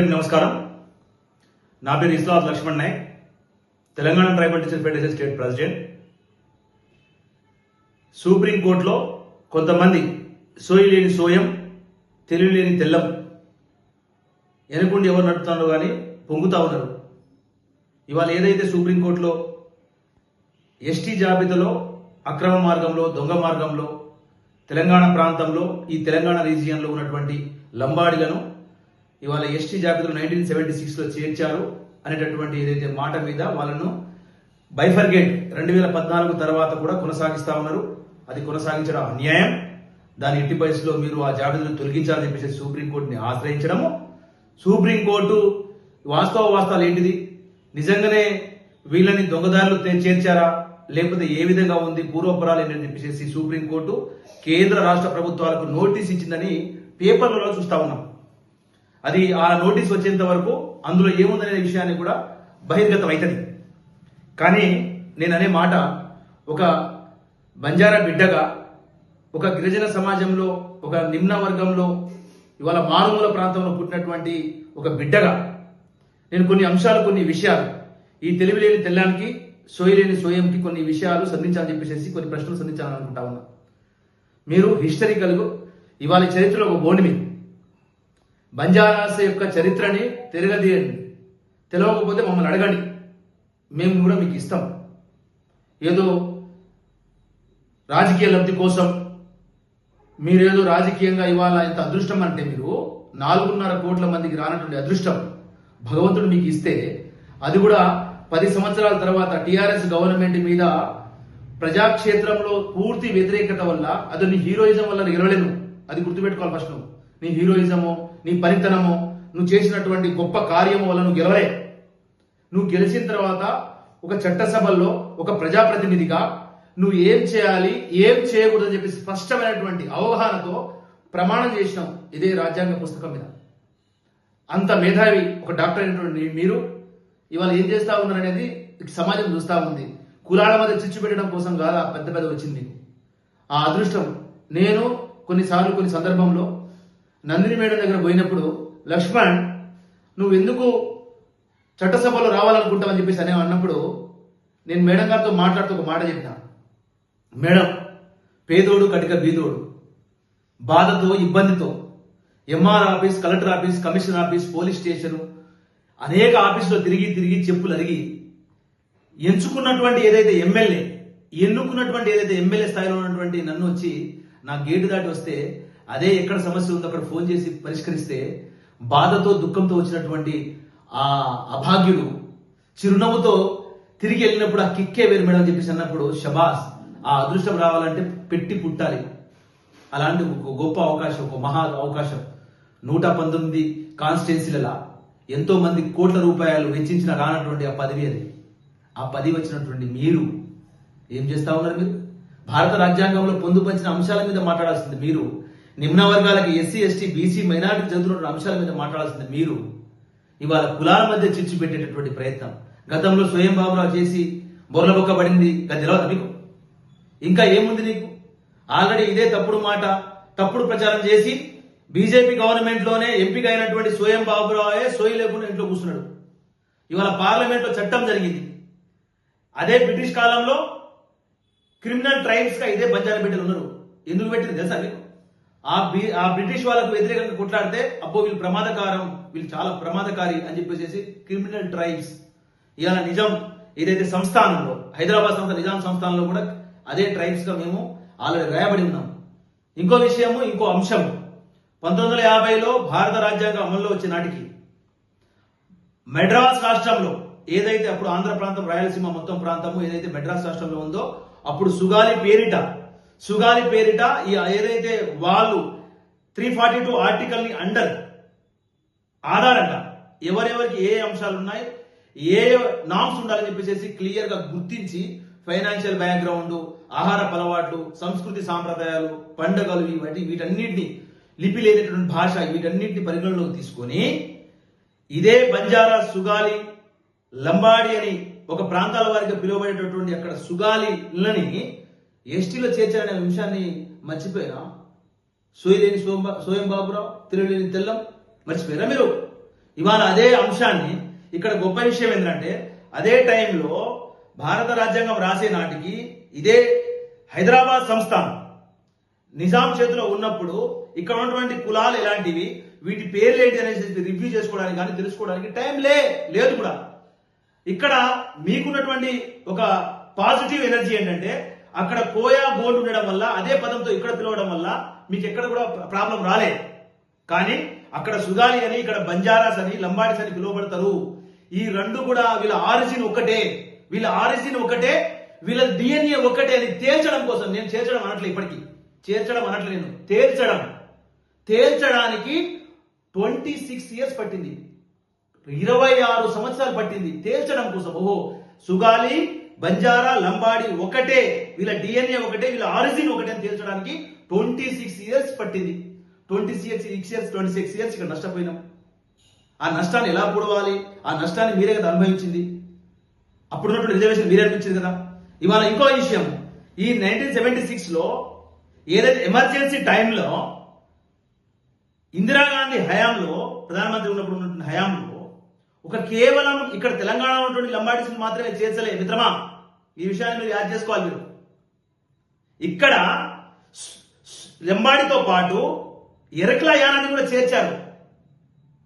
నమస్కారం. నా పేరు Islam Lakshman Nayak Telangana tribal teacher federation state president. సుప్రీంకోర్టులో కొంతమంది సోయి లేని సోయం తెలివి లేని తెల్లం వెనుకుండి ఎవరు నడుపుతారో కానీ పొంగుతా ఉన్నారు. ఇవాళ ఏదైతే సుప్రీంకోర్టులో ఎస్టీ జాబితాలో అక్రమ మార్గంలో దొంగ మార్గంలో తెలంగాణ ప్రాంతంలో ఈ తెలంగాణ రీజియన్లో ఉన్నటువంటి లంబాడిలను ఇవాళ ఎస్టీ జాబితాలో నైన్టీన్ సెవెంటీ సిక్స్లో చేర్చారు అనేటటువంటి ఏదైతే మాట మీద వాళ్ళను బైఫర్గేట్ రెండు వేల పద్నాలుగు తర్వాత కూడా కొనసాగిస్తా ఉన్నారు. అది కొనసాగించడం అన్యాయం. దాని ఎట్టి పరిస్థితిలో మీరు ఆ జాబితాను తొలగించాలని చెప్పేసి సుప్రీంకోర్టుని ఆశ్రయించడము. సుప్రీంకోర్టు వాస్తవ వాస్తవాలు ఏంటిది? నిజంగానే వీళ్ళని దొంగదారులు చేర్చారా? లేకపోతే ఏ విధంగా ఉంది? పూర్వపరాలు ఏంటని చెప్పేసి సుప్రీంకోర్టు కేంద్ర రాష్ట్ర ప్రభుత్వాలకు నోటీస్ ఇచ్చిందని పేపర్లలో చూస్తా ఉన్నాం. అది ఆ నోటీస్ వచ్చేంత వరకు అందులో ఏముందనే విషయాన్ని కూడా బహిర్గతం అవుతుంది కానీ నేను అనే మాట ఒక బంజారా బిడ్డగా ఒక గిరిజన సమాజంలో ఒక నిమ్న వర్గంలో ఇవాళ మారుమూల ప్రాంతంలో పుట్టినటువంటి ఒక బిడ్డగా నేను కొన్ని అంశాలు కొన్ని విషయాలు ఈ తెలివిలేని తెల్లానికి సోయలేని సోయంకి కొన్ని విషయాలు సంధించాలని చెప్పేసి కొన్ని ప్రశ్నలు సంధించాలని అనుకుంటా ఉన్నా. మీరు హిస్టరికల్గా ఇవాళ చరిత్రలో ఒక బోర్డు మీద బంజారాస్ యొక్క చరిత్రని తిరగదీయండి. తెలవకపోతే మమ్మల్ని అడగండి. మేము కూడా మీకు ఇస్తాం. ఏదో రాజకీయ లబ్ధి కోసం మీరేదో రాజకీయంగా ఇవాళ ఇంత అదృష్టం అంటే మీరు నాలుగున్నర కోట్ల మందికి రానటువంటి అదృష్టం భగవంతుడు మీకు ఇస్తే అది కూడా పది సంవత్సరాల తర్వాత టీఆర్ఎస్ గవర్నమెంట్ మీద ప్రజాక్షేత్రంలో పూర్తి వ్యతిరేకత వల్ల అది నీ హీరోయిజం వల్ల గెలవలేను అది గుర్తుపెట్టుకోవాలి ఫస్ట్ నువ్వు. నీ హీరోయిజము నీ పనితనము నువ్వు చేసినటువంటి గొప్ప కార్యము వల్ల నువ్వు గెలవలే. నువ్వు గెలిచిన తర్వాత ఒక చట్టసభల్లో ఒక ప్రజాప్రతినిధిగా నువ్వు ఏం చేయాలి ఏం చేయకూడదని చెప్పి స్పష్టమైనటువంటి అవగాహనతో ప్రమాణం చేసినావు ఇదే రాజ్యాంగ పుస్తకం మీద. అంత మేధావి ఒక డాక్టర్ అయినటువంటి మీరు ఇవాళ ఏం చేస్తా ఉన్నారు అనేది సమాజం చూస్తూ ఉంది. కులాల మధ్య చిచ్చు పెట్టడం కోసం కాదు ఆ పెద్ద పెద్ద వచ్చింది. ఆ అదృష్టం నేను కొన్నిసార్లు కొన్ని సందర్భంలో నందిని మేడం దగ్గర పోయినప్పుడు లక్ష్మణ్ నువ్వు ఎందుకు చట్టసభలో రావాలనుకుంటావని చెప్పేసి అనే అన్నప్పుడు నేను మేడం గారితో మాట్లాడుతూ ఒక మాట చెప్పిన. మేడం పేదోడు కటిక బీదోడు. బాధతో ఇబ్బందితో. MR office collector office commissioner office police station అనేక ఆఫీసులో తిరిగి తిరిగి చెప్పులు అరిగి ఎంచుకున్నటువంటి ఏదైతే ఎమ్మెల్యే ఎన్నుకున్నటువంటి ఏదైతే ఎమ్మెల్యే స్థాయిలో ఉన్నటువంటి నన్ను వచ్చి నా గేటు దాటి వస్తే అదే ఎక్కడ సమస్య ఉందో అక్కడ ఫోన్ చేసి పరిష్కరిస్తే బాధతో దుఃఖంతో వచ్చినటువంటి ఆ అభాగ్యుడు చిరునవ్వుతో తిరిగి వెళ్ళినప్పుడు ఆ కిక్కే వేరు మేడం చెప్పేసి అన్నప్పుడు షబాస్ ఆ అదృష్టం రావాలంటే పెట్టి పుట్టాలి. అలాంటి ఒక గొప్ప అవకాశం ఒక మహా అవకాశం. నూట పంతొమ్మిది కాన్స్టిట్యున్సీలలో ఎంతో మంది కోట్ల రూపాయలు వెచ్చించిన రానటువంటి ఆ పదవి అది. ఆ పదవి వచ్చినటువంటి మీరు ఏం చేస్తా ఉన్నారు మీరు? భారత రాజ్యాంగంలో పొందుపరిచిన అంశాల మీద మాట్లాడాల్సింది మీరు. నిమ్న వర్గాలకి ఎస్సీ ఎస్టీ బీసీ మైనార్టీ జంతువుల అంశాల మీద మాట్లాడాల్సింది మీరు. ఇవాళ కులాల మధ్య చిచ్చు పెట్టేటటువంటి ప్రయత్నం. గతంలో స్వయం బాబురావు చేసి బొర్లబొక్క పడింది. అది మీకు? ఇంకా ఏముంది నీకు? ఆల్రెడీ ఇదే తప్పుడు మాట తప్పుడు ప్రచారం చేసి బీజేపీ గవర్నమెంట్లోనే ఎంపిక అయినటువంటి స్వయం బాబురావే సోయి లేకుండా ఇంట్లో కూర్చున్నాడు. ఇవాళ పార్లమెంట్లో చట్టం జరిగింది. అదే బ్రిటిష్ కాలంలో క్రిమినల్ ట్రైబ్స్గా ఇదే బంజారా బిడ్డలు ఉన్నారు. ఎందుకు పెట్టింది తెలుసా మీకు? ఆ ఆ బ్రిటిష్ వాళ్ళకు వ్యతిరేకంగా కొట్లాడితే అబ్బో వీళ్ళు ప్రమాదకారం వీళ్ళు చాలా ప్రమాదకారి అని చెప్పేసి క్రిమినల్ ట్రైబ్స్ ఇవాళ నిజాం ఏదైతే సంస్థానంలో హైదరాబాద్ సంస్థ నిజాం సంస్థానంలో కూడా అదే ట్రైబ్స్గా మేము ఆల్రెడీ రాయబడి ఉన్నాం. ఇంకో విషయము ఇంకో అంశం పంతొమ్మిది వందల యాభైలో భారత రాజ్యాంగం అమల్లో వచ్చే నాటికి మెడ్రాస్ రాష్ట్రంలో ఏదైతే అప్పుడు ఆంధ్ర ప్రాంతం రాయలసీమ మొత్తం ప్రాంతము ఏదైతే మెడ్రాస్ రాష్ట్రంలో ఉందో అప్పుడు సుగాలి పేరిట సుగాలి పేరిట ఈ ఏదైతే వాళ్ళు త్రీ ఫార్టీ టూ ఆర్టికల్ని అండర్ ఆధారంగా ఎవరెవరికి ఏ అంశాలు ఉన్నాయి ఏ నామ్స్ ఉండాలని చెప్పేసి క్లియర్గా గుర్తించి ఫైనాన్షియల్ బ్యాక్గ్రౌండ్ ఆహార అలవాట్లు సంస్కృతి సాంప్రదాయాలు పండుగలు వీటి వీటన్నిటిని లిపి లేనటువంటి భాష వీటన్నిటిని పరిగణలోకి తీసుకొని ఇదే బంజారా సుగాలి లంబాడి అని ఒక ప్రాంతాల వారిగా పిలువబడేటటువంటి అక్కడ సుగాలిలని ఎస్టీలో చేర్చారనే అంశాన్ని మర్చిపోయినా? సోయలేని సోంబా సోయం బాబురావు తిరగలేని తెల్లం మర్చిపోయారా మీరు? ఇవాళ అదే అంశాన్ని ఇక్కడ గొప్ప విషయం ఏంటంటే అదే టైంలో భారత రాజ్యాంగం రాసే నాటికి ఇదే హైదరాబాద్ సంస్థానం నిజాం చేతిలో ఉన్నప్పుడు ఇక్కడ ఉన్నటువంటి కులాలు ఎలాంటివి వీటి పేర్లు ఏంటి అనేసి రివ్యూ చేసుకోవడానికి కానీ తెలుసుకోవడానికి టైం లే లేదు కూడా. ఇక్కడ మీకున్నటువంటి ఒక పాజిటివ్ ఎనర్జీ ఏంటంటే అక్కడ కోయా బోర్డు ఉండడం వల్ల అదే పదంతో ఇక్కడ పిలవడం వల్ల మీకు ఎక్కడ కూడా ప్రాబ్లం రాలేదు కానీ అక్కడ సుగాలి అని ఇక్కడ బంజారాస్ అని లంబాడిస్ అని పిలువబడతారు. ఈ రెండు కూడా వీళ్ళ ఆరిజిన్ ఒకటే. వీళ్ళ ఆరిజిన్ ఒకటే వీళ్ళ డిఎన్ఏ ఒకటే అని తేల్చడం కోసం నేను చేర్చడం అనట్లే ఇప్పటికీ. చేర్చడం అనట్లే నేను. తేల్చడం. తేల్చడానికి ట్వంటీ సిక్స్ ఇయర్స్ పట్టింది. ఇరవై ఆరు సంవత్సరాలు పట్టింది. తేల్చడం కోసం. ఓహో సుగాలి బంజారా లంబాడి ఒకటే వీళ్ళ డిఎన్ఏ ఒకటే వీళ్ళ ఆరిజిన్ ఒకటే అని తేల్చడానికి ట్వంటీ సిక్స్ ఇయర్స్ పట్టింది. Twenty six six years twenty six years ఇక్కడ నష్టపోయినాం. ఆ నష్టాన్ని ఎలా పూడవాలి ఆ నష్టాన్ని మీరే కదా అనుభవించింది. అప్పుడున్నటువంటి రిజర్వేషన్ మీరే అనిపించింది కదా? ఇవాళ ఇంకో విషయం. ఈ నైన్టీన్ సెవెంటీ సిక్స్లో ఏదైతే ఎమర్జెన్సీ టైంలో ఇందిరాగాంధీ హయాంలో ప్రధానమంత్రి ఉన్నప్పుడు ఉన్నటువంటి హయాంలో ఒక కేవలం ఇక్కడ తెలంగాణలో ఉన్నటువంటి లంబాడీస్ని మాత్రమే చేర్చలే. మిత్రమా ఈ విషయాన్ని మీరు యాడ్ చేసుకోవాలి మీరు. ఇక్కడ లంబాడితో పాటు ఎరకల యానాన్ని కూడా చేర్చారు.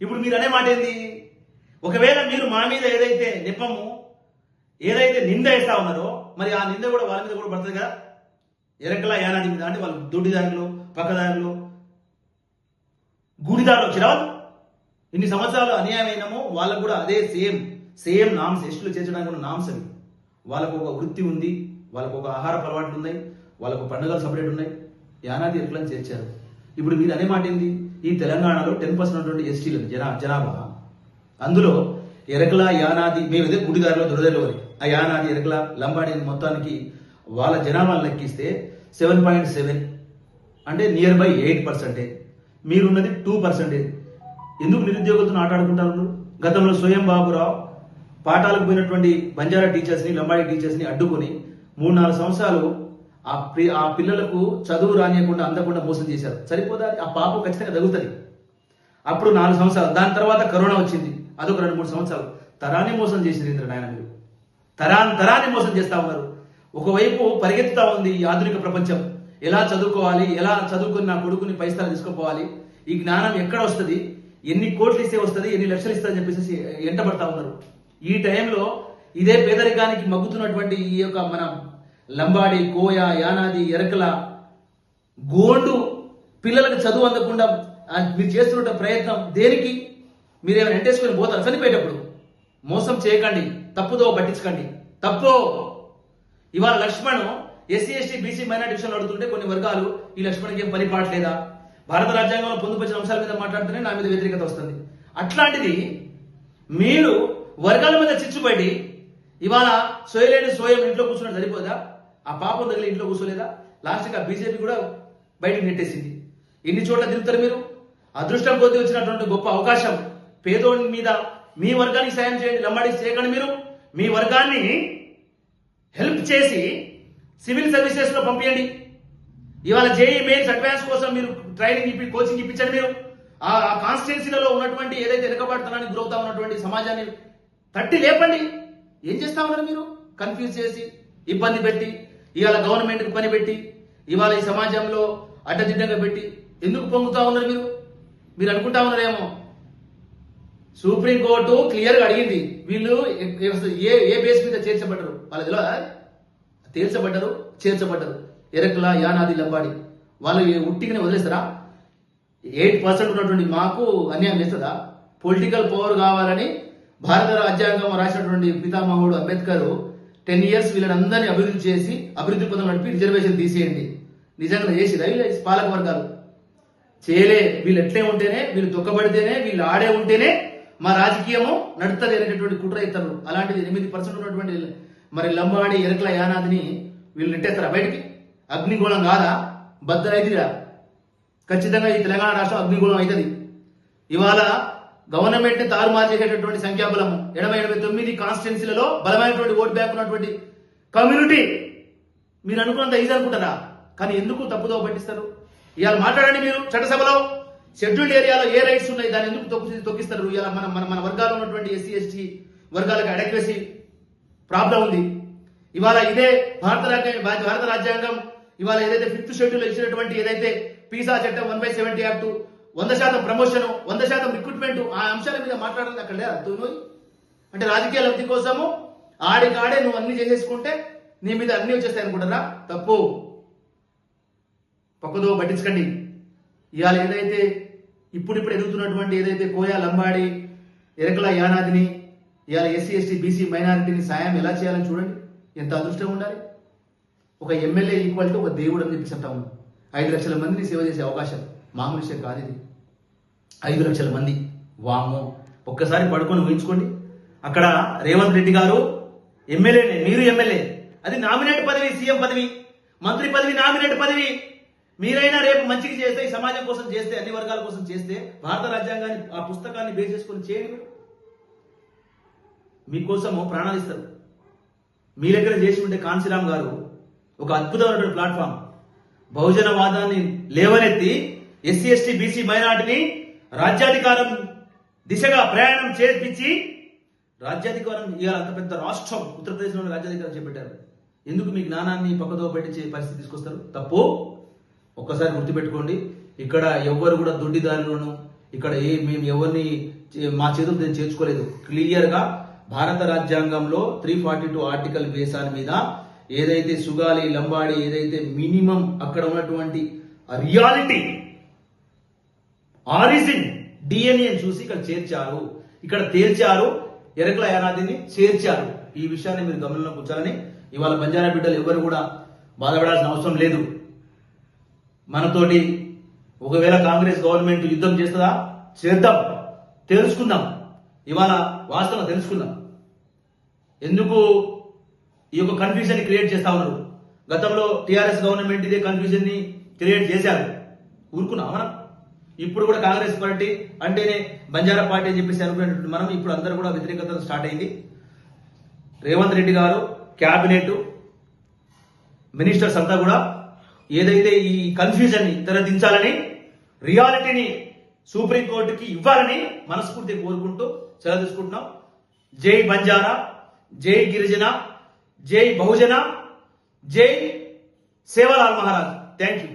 ఇప్పుడు మీరు అనే మాట ఏంది? ఒకవేళ మీరు మా మీద ఏదైతే నిపము ఏదైతే నింద వేస్తా ఉన్నారో మరి ఆ నింద కూడా వాళ్ళ మీద కూడా పడుతుంది కదా? ఎరకల యానాది మీద. అంటే వాళ్ళు దొడ్డిదారులు పక్కదారులు గుడిదారులు వచ్చిన వాళ్ళు ఇన్ని సంవత్సరాలు అన్యాయమైనమో వాళ్ళకు కూడా అదే సేమ్ సేమ్ నామ్స్ ఎస్టులు చేర్చడానికి కూడా నామ్స్ అవి. వాళ్ళకు ఒక వృత్తి ఉంది వాళ్ళకు ఒక ఆహార అలవాట్లు ఉన్నాయి వాళ్ళకు పండుగలు సపరేట్ ఉన్నాయి. యానాది ఎరుకులను చేర్చారు? ఇప్పుడు మీరు అనే మాట ఏంది? ఈ తెలంగాణలో టెన్ పర్సెంట్ ఉన్నటువంటి ఎస్టీలు జనా జనాభా. అందులో ఎరకల యానాది మేము ఇదే గుడిదారిలో దొరదలో ఆ యానాది ఎరకల లంబాడి మొత్తానికి వాళ్ళ జనాభాను లెక్కిస్తే సెవెన్ పాయింట్ సెవెన్ అంటే నియర్ బై ఎయిట్ పర్సెంటే మీరున్నది టూ పర్సెంటేజ్ ఎందుకు నిరుద్యోగులతో ఆటాడుకుంటారు గతంలో స్వయం బాబురావు పాఠాలకు పోయినటువంటి బంజారా టీచర్స్ని లంబాడి టీచర్స్ని అడ్డుకొని మూడు నాలుగు సంవత్సరాలు ఆ పి- ఆ పిల్లలకు చదువు రానియకుండా అందకుండా మోసం చేశారు. సరిపోదా? ఆ పాపం ఖచ్చితంగా తగులుతుంది. అప్పుడు నాలుగు సంవత్సరాలు. దాని తర్వాత కరోనా వచ్చింది. అదొక రెండు మూడు సంవత్సరాలు. తరాన్ని మోసం చేసింది ఇంద్ర నాయన మీరు తరాన్ని తరాన్ని మోసం చేస్తా ఉన్నారు. ఒకవైపు పరిగెత్తుతా ఉంది ఈ ఆధునిక ప్రపంచం. ఎలా చదువుకోవాలి? ఎలా చదువుకుని నా కొడుకుని పైసలు తీసుకుపోవాలి? ఈ జ్ఞానం ఎక్కడ వస్తుంది? ఎన్ని కోట్లు ఇస్తే వస్తుంది ఎన్ని లక్షలు ఇస్తుందని చెప్పేసి ఎంటబడతా ఉన్నారు. ఈ టైంలో ఇదే పేదరికానికి మగ్గుతున్నటువంటి ఈ యొక్క మన లంబాడి కోయ యానాది ఎరకల గోండు పిల్లలకు చదువు అందకుండా మీరు చేస్తున్న ప్రయత్నం దేనికి? మీరు ఏమైనా ఎంటేసుకొని పోతారు? చనిపోయేటప్పుడు మోసం చేయకండి తప్పుదో పట్టించకండి. తప్పు! ఇవాళ Lakshman SC ST BC minority విషయంలో అడుగుతుంటే కొన్ని వర్గాలు ఈ లక్ష్మణ్కి ఏం పని పాటలేదా భారత రాజ్యాంగంలో పొందుపరిచిన అంశాల మీద మాట్లాడుతూనే నా మీద వ్యతిరేకత వస్తుంది. అట్లాంటిది మీరు వర్గాల మీద చిచ్చుపడి ఇవాళ సోయలేని సోయం ఇంట్లో కూర్చున్నది సరిపోదా? ఆ పాపం తగిలి ఇంట్లో కూర్చోలేదా? లాస్ట్గా బీజేపీ కూడా బయటకు నెట్టేసింది. ఎన్ని చోట్ల తిరుగుతారు మీరు? అదృష్టం కొద్ది వచ్చినటువంటి గొప్ప అవకాశం. పేదోడి మీద మీ వర్గానికి సాయం చేయండి. లంబాడీకి చేయకండి మీరు? మీ వర్గాన్ని హెల్ప్ చేసి సివిల్ సర్వీసెస్లో పంపించండి ఇవాళ జేఈ మెయిన్స్ అడ్వాన్స్ కోసం మీరు ట్రైనింగ్ ఇప్పి కోచింగ్ ఇప్పించండి మీరు. ఆ కాన్స్టిట్యున్సీలలో ఉన్నటువంటి ఏదైతే వెనుకబడుతున్నానికి గురవుతా ఉన్నటువంటి సమాజాన్ని తట్టి లేపండి. ఏం చేస్తా ఉన్నారు మీరు? కన్ఫ్యూజ్ చేసి ఇబ్బంది పెట్టి ఇవాళ గవర్నమెంట్కి పని పెట్టి ఇవాళ ఈ సమాజంలో అడ్డదిడ్డంగా పెట్టి ఎందుకు పొంగుతా ఉన్నారు మీరు? మీరు అనుకుంటా ఉన్నారేమో? సుప్రీంకోర్టు క్లియర్గా అడిగింది. వీళ్ళు ఏ- ఏ బేస్ మీద చేర్చబడ్డరు? వాళ్ళ తెలియదా తేల్చబడ్డరు చేర్చబడ్డరు. ఎరకుల యానాది లంబాడి. వాళ్ళు ఉట్టిగానే వదిలేస్తారా? ఎయిట్ పర్సెంట్ ఉన్నటువంటి మాకు అన్యాయం చేస్తుందా? పొలిటికల్ పవర్ కావాలని భారత రాజ్యాంగం రాసినటువంటి పితామహుడు అంబేద్కర్ టెన్ ఇయర్స్ వీళ్ళని అభివృద్ధి చేసి అభివృద్ధి పదం నడిపి రిజర్వేషన్ తీసేయండి. నిజంగా చేసి వీళ్ళ పాలక వర్గాలు? చేయలే. వీళ్ళు ఎట్లే ఉంటేనే వీళ్ళు దుఃఖపడితేనే వీళ్ళు ఆడే ఉంటేనే మా రాజకీయము నడుతుంది అనేటటువంటి కుట్ర ఇస్తారు అలాంటిది ఎనిమిది పర్సెంట్ ఉన్నటువంటి మరి లంబాడి ఎరకల యానాదిని వీళ్ళు నెట్టేస్తారా బయటికి? అగ్నిగోళం కాదా? బద్ద ఖచ్చితంగా ఈ తెలంగాణ రాష్ట్రం అగ్నిగుణం అవుతుంది. ఇవాళ గవర్నమెంట్ని తారుమారు చేసేటటువంటి సంఖ్యాబలము. ఎనభై ఎనభై తొమ్మిది కాన్స్టిట్యున్సీలలో బలమైనటువంటి ఓట్ బ్యాంక్ ఉన్నటువంటి కమ్యూనిటీ మీరు అనుకున్నంత ఈజీ అనుకుంటారా? కానీ ఎందుకు తప్పుదో పట్టిస్తారు? ఇవాళ మాట్లాడండి మీరు చట్టసభలో షెడ్యూల్డ్ ఏరియాలో ఏ రైట్స్ ఉన్నాయి? దాన్ని ఎందుకు తొక్కి తొక్కిస్తారు? ఇలా మన మన మన వర్గాల్లో ఉన్నటువంటి ఎస్సీ ఎస్టీ వర్గాలకు అడక్వసీ ప్రాబ్లం ఉంది. ఇవాళ ఇదే భారత రాజ్యాంగం భారత రాజ్యాంగం ఇవాళ ఏదైతే ఫిఫ్త్ షెడ్యూల్ ఇచ్చినటువంటి ఏదైతే పీసా చట్టం వన్ బై సెవెంటీ యాక్ట్ వంద శాతం ప్రమోషన్ వంద శాతం రిక్రూట్మెంట్ ఆ అంశాల మీద మాట్లాడాలి అక్కడ లేదా? అంటే రాజకీయ లబ్ధి కోసము ఆడికాడే నువ్వు అన్ని చేసేసుకుంటే నీ మీద అన్ని వచ్చేస్తాయి అనుకుంటారా? తప్పు. పక్కదో పట్టించకండి. ఇవాళ ఏదైతే ఇప్పుడిప్పుడు ఎదుగుతున్నటువంటి ఏదైతే కోయా లంబాడి ఎరకల యానాదిని ఇవాళ ఎస్సీ ఎస్టీ బీసీ మైనారిటీని సాయం ఎలా చేయాలని చూడండి. ఎంత అదృష్టం ఉండాలి. ఒక ఎమ్మెల్యే ఈక్వల్ టు ఒక దేవుడు అని చెప్పేసి అంటాము ఐదు లక్షల మందిని సేవ చేసే అవకాశం మామూలు విషయం కాదు ఇది. ఐదు లక్షల మంది. వాము ఒక్కసారి పడుకొని ఊహించుకోండి. అక్కడ రేవంత్ రెడ్డి గారు ఎమ్మెల్యేనే మీరు ఎమ్మెల్యే అది నామినేట్ పదవి సీఎం పదవి. మంత్రి పదవి నామినేట్ పదవి. మీరైనా రేపు మంచిగా చేస్తే ఈ సమాజం కోసం చేస్తే అన్ని వర్గాల కోసం చేస్తే భారత రాజ్యాంగాన్ని ఆ పుస్తకాన్ని బేస్ చేసుకొని చేయండి మీకోసము ప్రాణాలు ఇస్తారు. మీ దగ్గర చేసి ఉంటే కాంశీరామ్ గారు ఒక అద్భుతమైనటువంటి ప్లాట్ఫామ్ బహుజనవాదాన్ని లేవనెత్తి ఎస్సీ ఎస్టీ బీసీ మైనార్టీని రాజ్యాధికారం దిశగా ప్రయాణం చేపించి రాజ్యాధికారం ఇవాళ అంత పెద్ద రాష్ట్రం ఉత్తరప్రదేశ్లోని రాజ్యాధికారం చేపట్టారు. ఎందుకు మీ జ్ఞానాన్ని పక్కదో పెట్టించే పరిస్థితి తీసుకొస్తారు? తప్పు. ఒక్కసారి గుర్తుపెట్టుకోండి. ఇక్కడ ఎవ్వరు కూడా దొడ్డిదారులను ఇక్కడ ఏ మేము ఎవరిని చే- మా చేతులు నేను చేర్చుకోలేదు. క్లియర్గా భారత రాజ్యాంగంలో త్రీ ఫార్టీ టూ ఆర్టికల్ బేసాన్ మీద ఏదైతే సుగాలి లంబాడి ఏదైతే మినిమం అక్కడ ఉన్నటువంటి రియాలిటీ ఆరిజిన్ డిఎన్ఏ చూసి ఇక్కడ చేర్చారు. ఇక్కడ తేల్చారు ఎరకల యానాదిని చేర్చారు. ఈ విషయాన్ని మీరు గమనంలో కూర్చాలని ఇవాళ బంజారా బిడ్డలు ఎవరు కూడా బాధపడాల్సిన అవసరం లేదు. మనతోటి ఒకవేళ కాంగ్రెస్ గవర్నమెంట్ యుద్ధం చేస్తుందా? చేద్దాం. తెలుసుకుందాం. ఇవాళ వాస్తవం తెలుసుకుందాం. ఎందుకు ఈ యొక్క కన్ఫ్యూజన్ క్రియేట్ చేస్తా ఉన్నారు. గతంలో టీఆర్ఎస్ గవర్నమెంట్ ఇదే కన్ఫ్యూజన్ని క్రియేట్ చేశారు. ఊరుకున్నాం మనం ఇప్పుడు కూడా కాంగ్రెస్ పార్టీ అంటేనే బంజారా పార్టీ అని చెప్పేసి అనుకునేటువంటి మనం ఇప్పుడు అందరూ కూడా వ్యతిరేకత స్టార్ట్ అయింది. రేవంత్ రెడ్డి గారు క్యాబినెట్ మినిస్టర్స్ అంతా కూడా ఏదైతే ఈ కన్ఫ్యూజన్ని తెరదించాలని రియాలిటీని సుప్రీంకోర్టుకి ఇవ్వాలని మనస్ఫూర్తి కోరుకుంటూ సెలవు తీసుకుంటున్నాం. జై బంజారా జై గిరిజన जय बहुजना जय सेवालाल महाराज। Thank you